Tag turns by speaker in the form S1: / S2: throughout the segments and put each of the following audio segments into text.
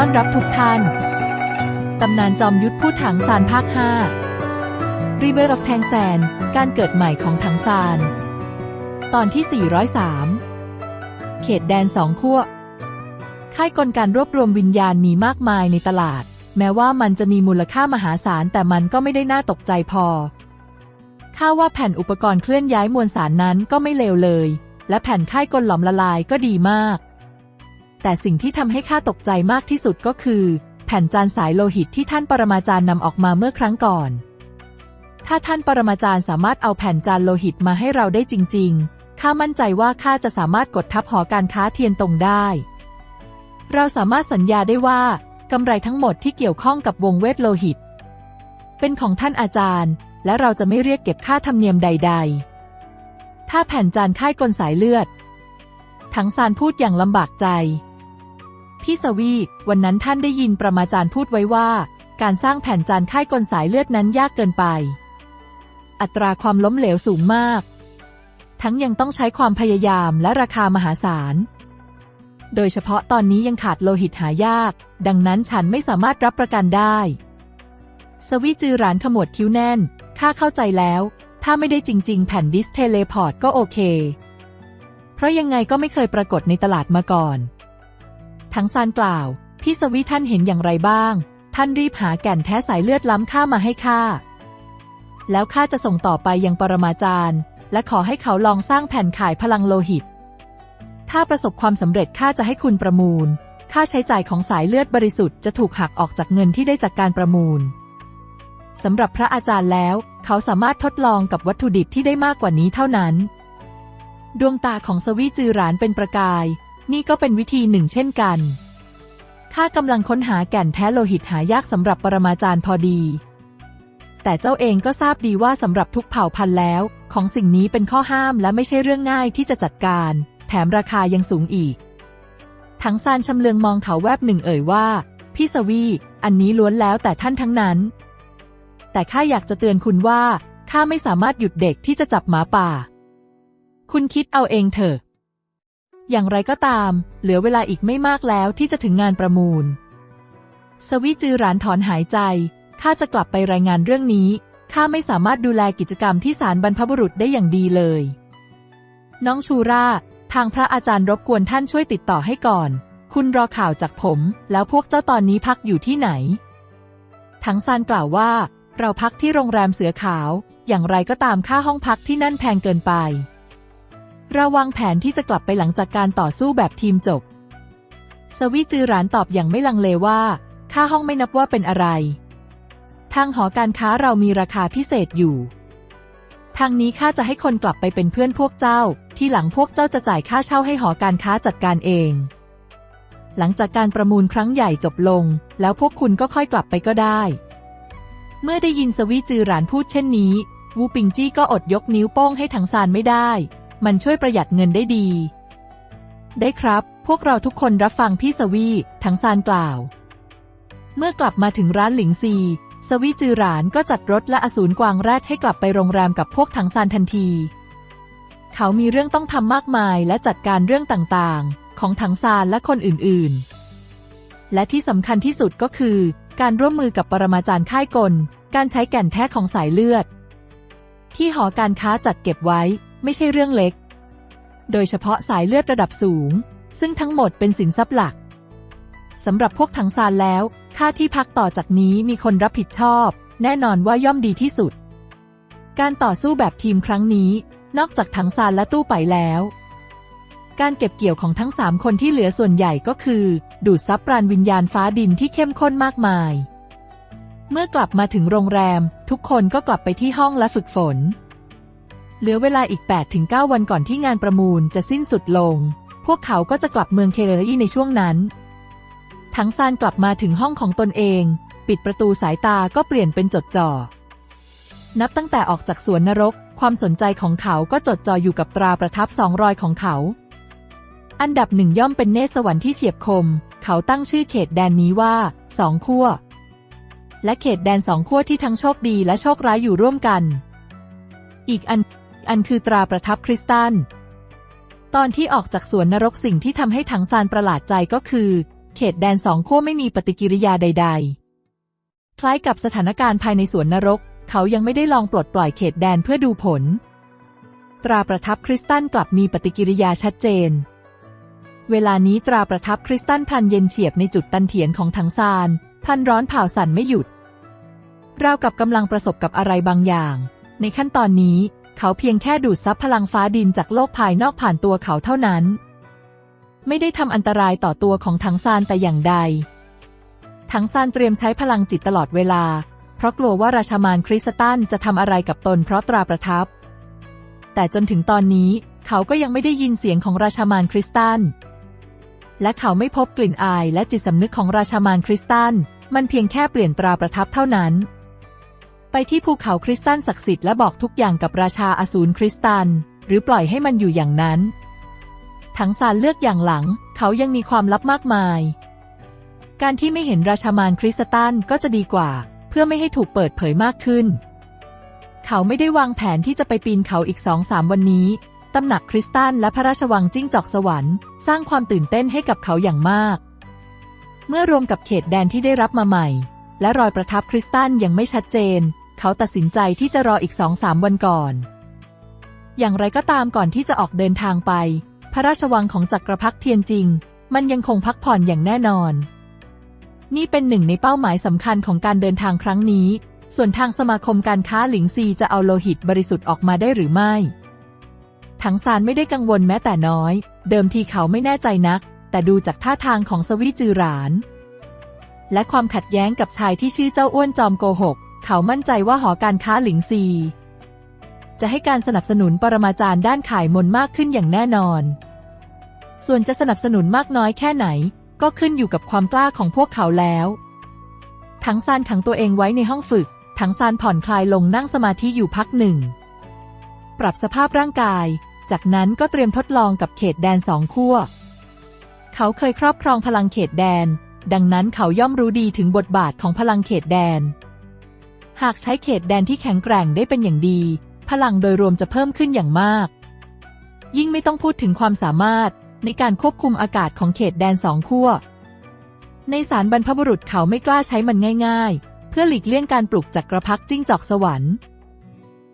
S1: ต้อนรับทุกท่าน ตำนานจอมยุทธพูดถังซานภาค 5 River of Tang San การเกิดใหม่ของถังซาน ตอนที่ 403 เขตแดนสองขั้ว ค่ายกลการรวบรวมวิญญาณมีมากมายในตลาด แม้ว่ามันจะมีมูลค่ามหาศาลแต่มันก็ไม่ได้น่าตกใจพอ ข้าว่าแผ่นอุปกรณ์เคลื่อนย้ายมวลสารนั้นก็ไม่เลวเลย และแผ่นค่ายกลหลอมละลายก็ดีมาก แต่สิ่งที่ทำให้ข้าตกใจมากที่สุดก็คือ แผ่นจานสายโลหิตที่ท่านปรมาจารย์นำออกมาเมื่อครั้งก่อน ถ้าท่านปรมาจารย์สามารถเอาแผ่นจานโลหิตมาให้เราได้จริง ๆ ข้ามั่นใจว่าข้าจะสามารถกดทับหอการค้าเทียนตรงได้ เราสามารถสัญญาได้ว่ากำไรทั้งหมดที่เกี่ยวข้องกับวงเวทโลหิต เป็นของท่านอาจารย์ และเราจะไม่เรียกเก็บค่าธรรมเนียมใด ๆ ถ้าแผ่นจานค่ายกลสายเลือด ทั้งซานพูดอย่างลำบากใจ พี่สวี วันนั้นท่านได้ยินประมาจารย์พูดไว้ว่า การสร้างแผ่นจานค่ายกลสายเลือดนั้นยากเกินไป อัตราความล้มเหลวสูงมาก ทั้งยังต้องใช้ความพยายามและราคามหาศาล โดยเฉพาะตอนนี้ยังขาดโลหิตหายาก ดังนั้นฉันไม่สามารถรับประกันได้ สวีจือหรานขมวดคิ้วแน่น ข้าเข้าใจแล้ว ถ้าไม่ได้จริง ๆ แผ่นดิสเทเลพอร์ตก็โอเค เพราะยังไงก็ไม่เคยปรากฏในตลาดมาก่อน ทั้งซานกล่าว พี่สวีท่านเห็นอย่างไรบ้าง ท่านรีบหาแก่นแท้สายเลือดล้ำค่ามาให้ข้า แล้วข้าจะส่งต่อไปยังปรมาจารย์ และขอให้เขาลองสร้างแผ่นขายพลังโลหิต ถ้าประสบความสำเร็จข้าจะให้คุณประมูล ค่าใช้จ่ายของสายเลือดบริสุทธิ์จะถูกหักออกจากเงินที่ได้จากการประมูลสำหรับพระอาจารย์แล้ว เขาสามารถทดลองกับวัตถุดิบที่ได้มากกว่านี้เท่านั้น ดวงตาของสวีจือหรานเป็นประกาย นี่ก็เป็นวิธีหนึ่งเช่นกันข้ากำลังค้นหาแก่นแท้โลหิตหายากสำหรับปรมาจารย์พอดี แต่เจ้าเองก็ทราบดีว่าสำหรับทุกเผ่าพันธุ์แล้ว ของสิ่งนี้เป็นข้อห้ามและไม่ใช่เรื่องง่ายที่จะจัดการ แถมราคายังสูงอีก ทั้งซานชำเลืองมองเขาแวบหนึ่งเอ่ยว่า พี่สวี อันนี้ล้วนแล้วแต่ท่านทั้งนั้น แต่ข้าอยากจะเตือนคุณว่าข้าไม่สามารถหยุดเด็กที่จะจับหมาป่า คุณคิดเอาเองเถอะ อย่างไรก็ตาม เหลือเวลาอีกไม่มากแล้วที่จะถึงงานประมูล สวีจือหรานถอนหายใจ ข้าจะกลับไปรายงานเรื่องนี้ ข้าไม่สามารถดูแลกิจกรรมที่ศาลบรรพบุรุษได้อย่างดีเลย น้องชูราทางพระอาจารย์รบกวนท่านช่วยติดต่อให้ก่อน คุณรอข่าวจากผม แล้วพวกเจ้าตอนนี้พักอยู่ที่ไหน ทั้งซานกล่าวว่า เราพักที่โรงแรมเสือขาว อย่างไรก็ตามค่าห้องพักที่นั่นแพงเกินไป เราวางแผนที่จะกลับไปหลังจากการต่อสู้แบบทีมจบ สวีจือหรานตอบอย่างไม่ลังเลว่า ค่าห้องไม่นับว่าเป็นอะไร ทางหอการค้าเรามีราคาพิเศษอยู่ ทางนี้ข้าจะให้คนกลับไปเป็นเพื่อนพวกเจ้า ที่หลังพวกเจ้าจะจ่ายค่าเช่าให้หอการค้าจัดการเอง หลังจากการประมูลครั้งใหญ่จบลง แล้วพวกคุณก็ค่อยกลับไปก็ได้ เมื่อได้ยินสวีจือหรานพูดเช่นนี้ วูปิงจี้ก็อดยกนิ้วโป้งให้ถังซานไม่ได้ มันช่วยประหยัดเงินได้ดี ได้ครับ พวกเราทุกคนรับฟังพี่สวีถังซานกล่าว เมื่อกลับมาถึงร้านหลิงซี สวีจือหรานก็จัดรถและอสูรกวางแรดให้กลับไปโรงแรมกับพวกถังซานทันที เขามีเรื่องต้องทำมากมายและจัดการเรื่องต่างๆ ของถังซานและคนอื่นๆ และที่สำคัญที่สุดก็คือ การร่วมมือกับปรมาจารย์ค่ายกล การใช้แก่นแท้ของสายเลือดที่หอการค้าจัดเก็บไว้ ไม่ใช่เรื่องเล็ก โดยเฉพาะสายเลือดระดับสูง ซึ่งทั้งหมดเป็นสินทรัพย์หลักสำหรับพวกถังซานแล้ว ค่าที่พักต่อจากนี้มีคนรับผิดชอบ แน่นอนว่าย่อมดีที่สุด การต่อสู้แบบทีมครั้งนี้ นอกจากถังซานและตู้ไปแล้ว การเก็บเกี่ยวของทั้งสามคนที่เหลือส่วนใหญ่ก็คือ ดูดซับปราณวิญญาณฟ้าดินที่เข้มข้นมากมาย เมื่อกลับมาถึงโรงแรม ทุกคนก็กลับไปที่ห้องและฝึกฝน เหลือเวลาอีก 8-9 วันก่อนที่งานประมูลจะสิ้นสุดลง พวกเขาก็จะกลับเมืองเคเรลีในช่วงนั้น ทั้งซานกลับมาถึงห้องของตนเอง ปิดประตูสายตาก็เปลี่ยนเป็นจดจ่อ นับตั้งแต่ออกจากสวนนรก ความสนใจของเขาก็จดจ่ออยู่กับตราประทับสองรอยของเขา อันดับหนึ่งย่อมเป็นเนสวรรค์ที่เฉียบคม เขาตั้งชื่อเขตแดนนี้ว่าสองขั้ว และเขตแดนสองขั้วที่ทั้งโชคดีและโชคร้ายอยู่ร่วมกัน อีกอัน อันคือตราประทับคริสตัลตอนที่ออกจากสวนนรกสิ่งที่ทำให้ถังซานประหลาดใจก็คือ เขตแดนสองขั้วไม่มีปฏิกิริยาใด ๆ คล้ายกับสถานการณ์ภายในสวนนรก เขายังไม่ได้ลองปลดปล่อยเขตแดนเพื่อดูผล ตราประทับคริสตัลกลับมีปฏิกิริยาชัดเจน เวลานี้ตราประทับคริสตัลพลันเย็นเฉียบในจุดตันเถียนของถังซานพันร้อนเผาสั่นไม่หยุดราวกับกำลังประสบกับอะไรบางอย่าง ในขั้นตอนนี้ เขาเพียงแค่ดูดซับพลังฟ้าดินจากโลกภายนอกผ่านตัวเขาเท่านั้น ไม่ได้ทำอันตรายต่อตัวของถังซานแต่อย่างใด ถังซานเตรียมใช้พลังจิตตลอดเวลา เพราะกลัวว่าราชามานคริสตันจะทำอะไรกับตนเพราะตราประทับ แต่จนถึงตอนนี้เขาก็ยังไม่ได้ยินเสียงของราชามานคริสตัน และเขาไม่พบกลิ่นอายและจิตสำนึกของราชามานคริสตัน มันเพียงแค่เปลี่ยนตราประทับเท่านั้น ที่ภูเขาคริสตันศักดิ์สิทธิ์และบอกทุกอย่างกับราชาอสูรคริสตัน หรือปล่อยให้มันอยู่อย่างนั้นถังซานเลือกอย่างหลัง เขายังมีความลับมากมาย การที่ไม่เห็นราชามานคริสตันก็จะดีกว่า เพื่อไม่ให้ถูกเปิดเผยมากขึ้น เขาไม่ได้วางแผนที่จะไปปีนเขาอีกสองสามวันนี้ตำหนักคริสตันและพระราชวังจิ้งจอกสวรรค์สร้างความตื่นเต้นให้กับเขาอย่างมาก เมื่อรวมกับเขตแดนที่ได้รับมาใหม่ และรอยประทับคริสตันยังไม่ชัดเจน เขาตัดสินใจที่จะรออีกสองสามวันก่อน อย่างไรก็ตามก่อนที่จะออกเดินทางไป พระราชวังของจักรพรรดิเทียนจิง มันยังคงพักผ่อนอย่างแน่นอน นี่เป็นหนึ่งในเป้าหมายสำคัญของการเดินทางครั้งนี้ ส่วนทางสมาคมการค้าหลิงซีจะเอาโลหิตบริสุทธิ์ออกมาได้หรือไม่ ถังซานไม่ได้กังวลแม้แต่น้อย เดิมทีเขาไม่แน่ใจนัก แต่ดูจากท่าทางของสวีจือหรานและความขัดแย้งกับชายที่ชื่อเจ้าอ้วนจอมโกหก เขามั่นใจว่าหอการค้าหลิงซี จะให้การสนับสนุนปรมาจารย์ด้านขายมนมากขึ้นอย่างแน่นอน ส่วนจะสนับสนุนมากน้อยแค่ไหน ก็ขึ้นอยู่กับความกล้าของพวกเขาแล้วถังซานขังตัวเองไว้ในห้องฝึกถังซานผ่อนคลายลงนั่งสมาธิอยู่พักหนึ่ง ปรับสภาพร่างกาย จากนั้นก็เตรียมทดลองกับเขตแดนสองขั้ว เขาเคยครอบครองพลังเขตแดน ดังนั้นเขาย่อมรู้ดีถึงบทบาทของพลังเขตแดน หากใช้เขตแดนที่แข็งแกร่งได้เป็นอย่างดี พลังโดยรวมจะเพิ่มขึ้นอย่างมาก ยิ่งไม่ต้องพูดถึงความสามารถในการควบคุมอากาศของเขตแดนสองขั้ว ในสารบรรพบุรุษเขาไม่กล้าใช้มันง่าย ๆ เพื่อหลีกเลี่ยงการปลุกจักรพรรดิจิ้งจอกสวรรค์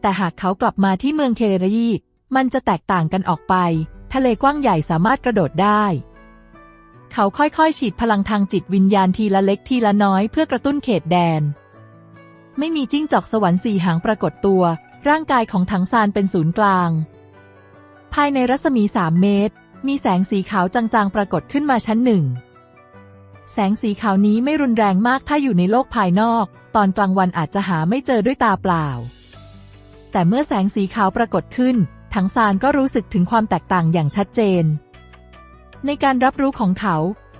S1: แต่หากเขากลับมาที่เมืองเคเรีมันจะแตกต่างกันออกไป ทะเลกว้างใหญ่สามารถกระโดดได้ เขาค่อยๆ ฉีดพลังทางจิตวิญญาณทีละเล็กทีละน้อยเพื่อกระตุ้นเขตแดน ไม่มีจิ้งจอกสวรรค์สี่หางปรากฏตัว ร่างกายของถังซานเป็นศูนย์กลาง ภายในรัศมีสามเมตร มีแสงสีขาวจางๆ ปรากฏขึ้นมาชั้นหนึ่ง แสงสีขาวนี้ไม่รุนแรงมากถ้าอยู่ในโลกภายนอก ตอนกลางวันอาจจะหาไม่เจอด้วยตาเปล่า แต่เมื่อแสงสีขาวปรากฏขึ้น ถังซานก็รู้สึกถึงความแตกต่างอย่างชัดเจน ในการรับรู้ของเขา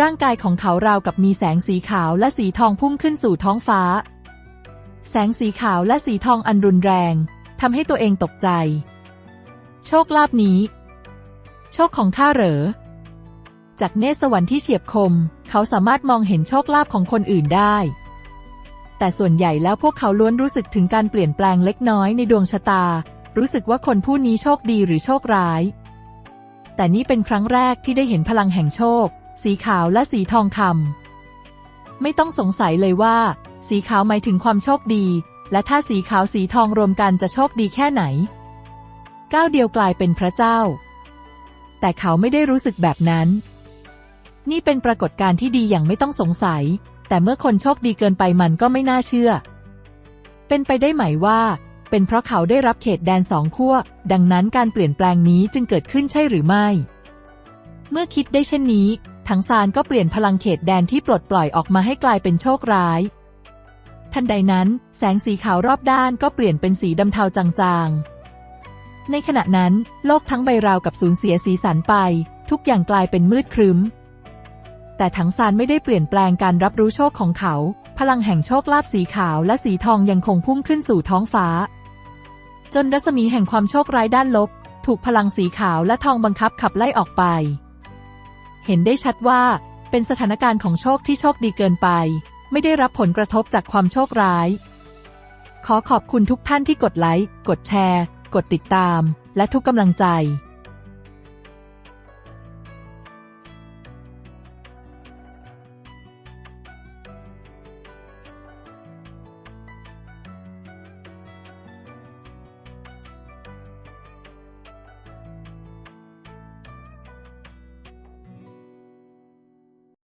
S1: ร่างกายของเขาราวกับมีแสงสีขาวและสีทองพุ่งขึ้นสู่ท้องฟ้า แสงสีขาวและสีทองอันรุนแรงทำให้ตัวเองตกใจ โชคลาภนี้ โชคของข้าเหรอ จากเนสวรรค์ที่เฉียบคม เขาสามารถมองเห็นโชคลาภของคนอื่นได้ แต่ส่วนใหญ่แล้วพวกเขาล้วนรู้สึกถึงการเปลี่ยนแปลงเล็กน้อยในดวงชะตา รู้สึกว่าคนผู้นี้โชคดีหรือโชคร้าย แต่นี่เป็นครั้งแรกที่ได้เห็นพลังแห่งโชค สีขาวและสีทองคำไม่ต้องสงสัยเลยว่า สีขาวหมายถึงความโชคดี และถ้าสีขาวสีทองรวมกันจะโชคดีแค่ไหน ก้าวเดียวกลายเป็นพระเจ้า แต่เขาไม่ได้รู้สึกแบบนั้น นี่เป็นปรากฏการณ์ที่ดีอย่างไม่ต้องสงสัย แต่เมื่อคนโชคดีเกินไปมันก็ไม่น่าเชื่อ เป็นไปได้ไหมว่า เป็นเพราะเขาได้รับเขตแดนสองขั้ว ดังนั้นการเปลี่ยนแปลงนี้จึงเกิดขึ้นใช่หรือไม่ เมื่อคิดได้เช่นนี้ถังซานก็เปลี่ยนพลังเขตแดนที่ปลดปล่อยออกมาให้กลายเป็นโชคร้าย ทันใดนั้น แสงสีขาวรอบด้านก็เปลี่ยนเป็นสีดำเทาจางๆ ในขณะนั้น โลกทั้งใบราวกับสูญเสียสีสันไป ทุกอย่างกลายเป็นมืดครึ้ม แต่ถังซานไม่ได้เปลี่ยนแปลงการรับรู้โชคของเขา พลังแห่งโชคลาภสีขาวและสีทองยังคงพุ่งขึ้นสู่ท้องฟ้า จนรัศมีแห่งความโชคร้ายด้านลบ ถูกพลังสีขาวและทองบังคับขับไล่ออกไป เห็นได้ชัดว่า เป็นสถานการณ์ของโชคที่โชคดีเกินไป ไม่ได้รับผลกระทบจากความโชคร้าย ขอขอบคุณทุกท่านที่กดไลค์ กดแชร์ กดติดตาม และทุกกำลังใจ